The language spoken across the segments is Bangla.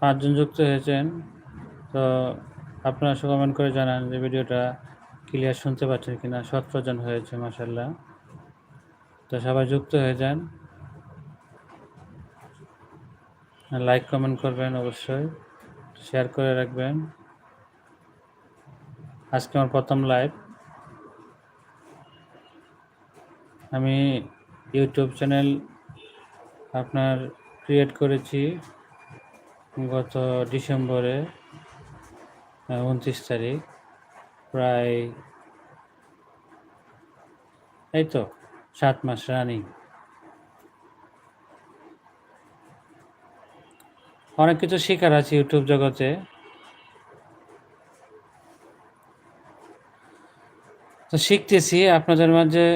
পাঁচজন যুক্ত হয়েছেন, তো আপনারা কমেন্ট করে জানান যে ভিডিওটা ক্লিয়ার শুনতে পাচ্ছেন কিনা। সতেরো জন হয়েছে মাসাল্লাহ তো সবাই যুক্ত হয়ে যান। লাইক কমেন্ট করবেন অবশ্যই। শেয়ার করে রাখবেন। আজকে আমার প্রথম লাইভ আমি ইউটিউব চ্যানেল আপনার ক্রিয়েট করেছি। গত ডিসেম্বরে উনত্রিশ তারিখ, প্রায় এই তো সাত মাস রানিং অনেক কিছু শেখার আছে ইউটিউব জগতে। তো শিখতেছি আপনাদের মাঝে,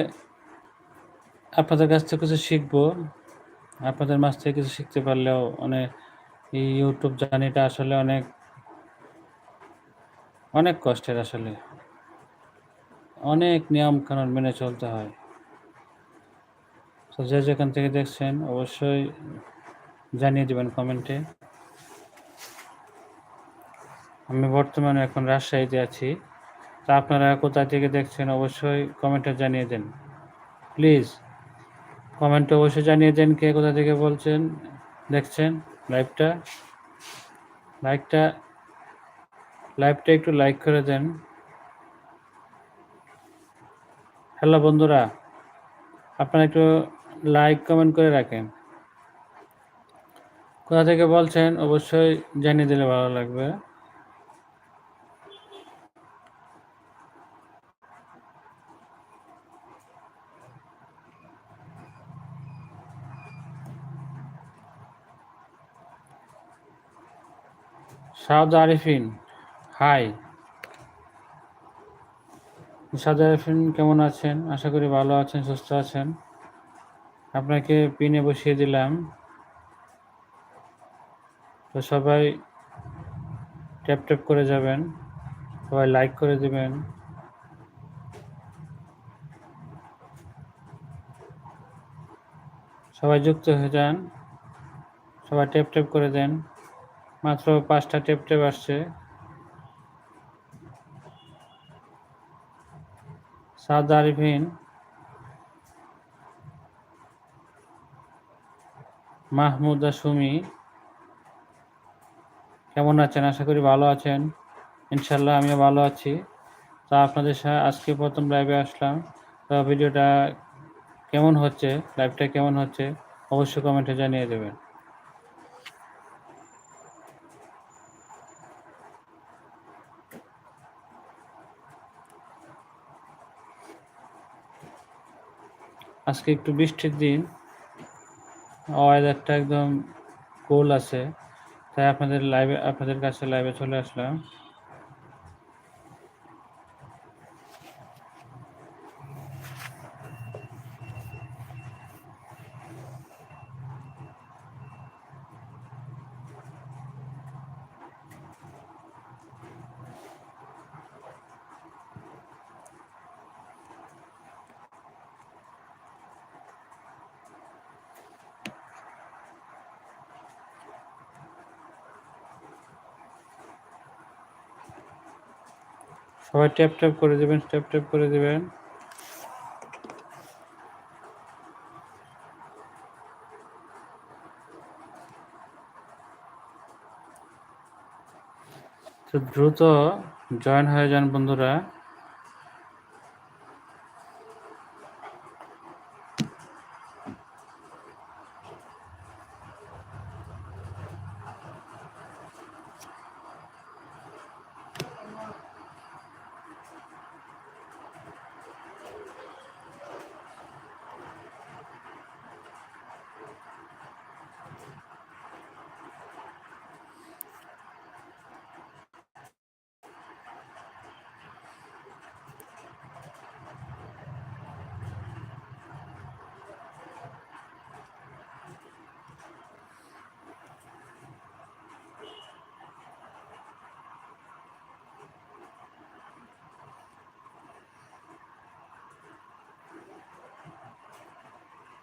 আপনাদের কাছ থেকে কিছু শিখব। আপনাদের মাঝ থেকে কিছু শিখতে পারলেও অনেক এই ইউটিউব জার্নিটা আসলে অনেক অনেক কষ্টের আসলে। অনেক নিয়ম কানুন মেনে চলতে হয়। তো যে যেখান থেকে দেখছেন, অবশ্যই জানিয়ে দেবেন কমেন্টে। আমি বর্তমানে এখন রাজশাহীতে আছি। তা আপনারা কোথা থেকে দেখছেন, অবশ্যই কমেন্টে জানিয়ে দেন। প্লিজ কমেন্টে অবশ্যই জানিয়ে দেন কে কোথা থেকে বলছেন, দেখছেন। লাইভটা লাইকটা লাইভটা একটু লাইক করে দেন। হ্যালো বন্ধুরা, আপনারা একটু লাইক কমেন্ট করে রাখেন। কোথা থেকে বলছেন? অবশ্যই জানিয়ে দিলে ভালো লাগবে। সাউদ আরিফিন হাই সাউদ আরিফিন, কেমন আছেন? আশা করি ভালো আছেন, সুস্থ আছেন। আপনাকে পিনে বসিয়ে দিলাম। তো সবাই ট্যাপ ট্যাপ করে যাবেন, সবাই লাইক করে দিবেন। সবাই যুক্ত হয়ে যান, সবাই ট্যাপ ট্যাপ করে দেন। মাত্র পাঁচটা টেপ টেপ আসছে। সাদ আরিফিন। মাহমুদা সুমি। কেমন আছেন? আশা করি ভালো আছেন। ইনশাল্লাহ আমিও ভালো আছি। তা আপনাদের সাথে আজকে প্রথম লাইভে আসলাম। তো ভিডিওটা কেমন হচ্ছে? লাইভটা কেমন হচ্ছে? অবশ্যই কমেন্টে জানিয়ে দেবেন। আজকে একটু বৃষ্টির দিন। ওয়েদারটা একদম কোল আছে। তাই আপনাদের লাইভে আপনাদের কাছে লাইভে চলে আসলাম। সবাই ট্যাপ ট্যাপ করে দেবেন, ট্যাপ ট্যাপ করে দেবেন। তো দ্রুত জয়েন হয়ে যান বন্ধুরা।